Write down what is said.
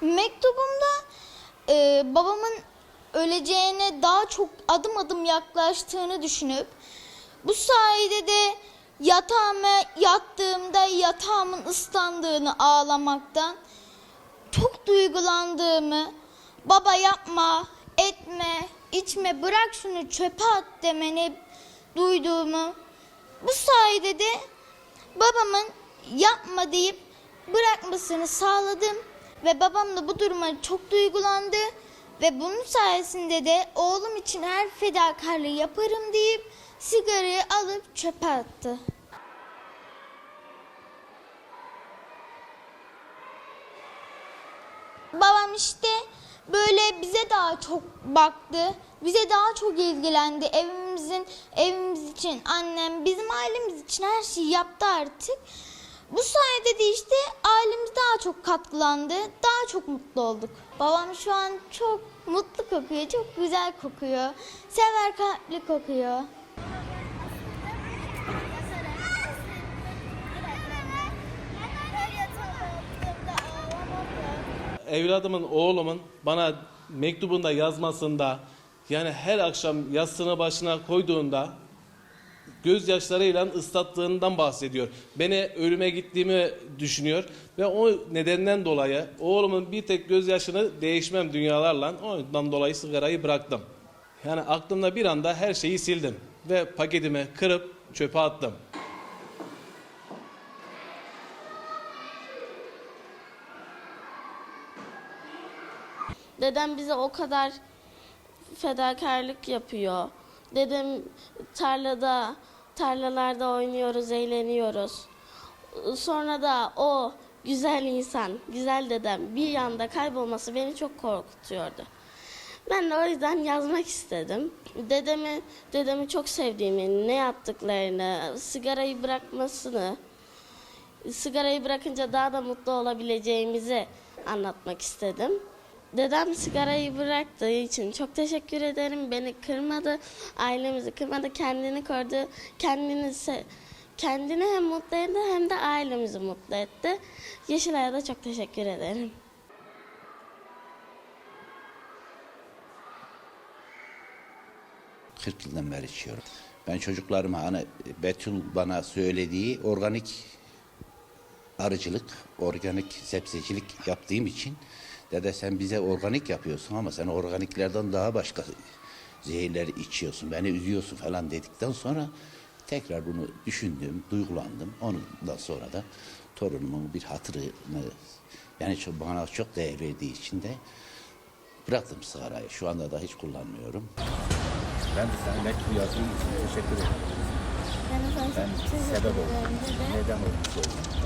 Mektubumda e, babamın öleceğine daha çok adım adım yaklaştığını düşünüp bu sayede de yatağıma yattığımda yatağımın ıslandığını ağlamaktan çok duygulandığımı, baba yapma, etme, içme, bırak şunu çöpe at demeni duyduğumu, bu sayede de babamın yapma deyip bırakmasını sağladım ve babam da bu duruma çok duygulandı ve bunun sayesinde de oğlum için her fedakarlığı yaparım deyip sigarayı alıp çöpe attı. Babam işte böyle bize daha çok baktı. Bize daha çok ilgilendi. Evimizin evimiz için annem bizim ailemiz için her şeyi yaptı artık. Bu sayede de işte ailemiz daha çok katkılandı. Daha çok mutlu olduk. Babam şu an çok mutlu kokuyor. Çok güzel kokuyor. Sever kalpli kokuyor. evladımın, oğlumun bana mektubunda yazmasında yani her akşam yastığını başına koyduğunda gözyaşlarıyla ıslattığından bahsediyor. Beni ölüme gittiğimi düşünüyor ve o nedenden dolayı oğlumun bir tek gözyaşını değişmem dünyalarla ondan dolayı sigarayı bıraktım. Yani aklımda bir anda her şeyi sildim ve paketimi kırıp çöpe attım. Dedem bize o kadar fedakarlık yapıyor. Dedem tarlada, tarlalarda oynuyoruz, eğleniyoruz. Sonra da o güzel insan, güzel dedem bir yanda kaybolması beni çok korkutuyordu. Ben de o yüzden yazmak istedim. Dedemi, dedemi çok sevdiğimi, ne yaptıklarını, sigarayı bırakmasını, sigarayı bırakınca daha da mutlu olabileceğimizi anlatmak istedim. Dedem sigarayı bıraktığı için çok teşekkür ederim. Beni kırmadı, ailemizi kırmadı, kendini korudu, kendini kendini hem mutlu etti hem de ailemizi mutlu etti. Yeşilay'a da çok teşekkür ederim. ...40 yıldan beri içiyorum. Ben çocuklarıma hani Betül bana söylediği organik arıcılık, organik sebzecilik yaptığım için dede sen bize organik yapıyorsun ama sen organiklerden daha başka zehirler içiyorsun, beni üzüyorsun falan dedikten sonra tekrar bunu düşündüm, duygulandım. Ondan sonra da torunumun bir hatırını yani çok, bana çok değer verdiği için de bıraktım sigarayı. Şu anda da hiç kullanmıyorum. Ben de sana mektup yazdığın için teşekkür ederim. Ben sebep oldum. Neden söyledim.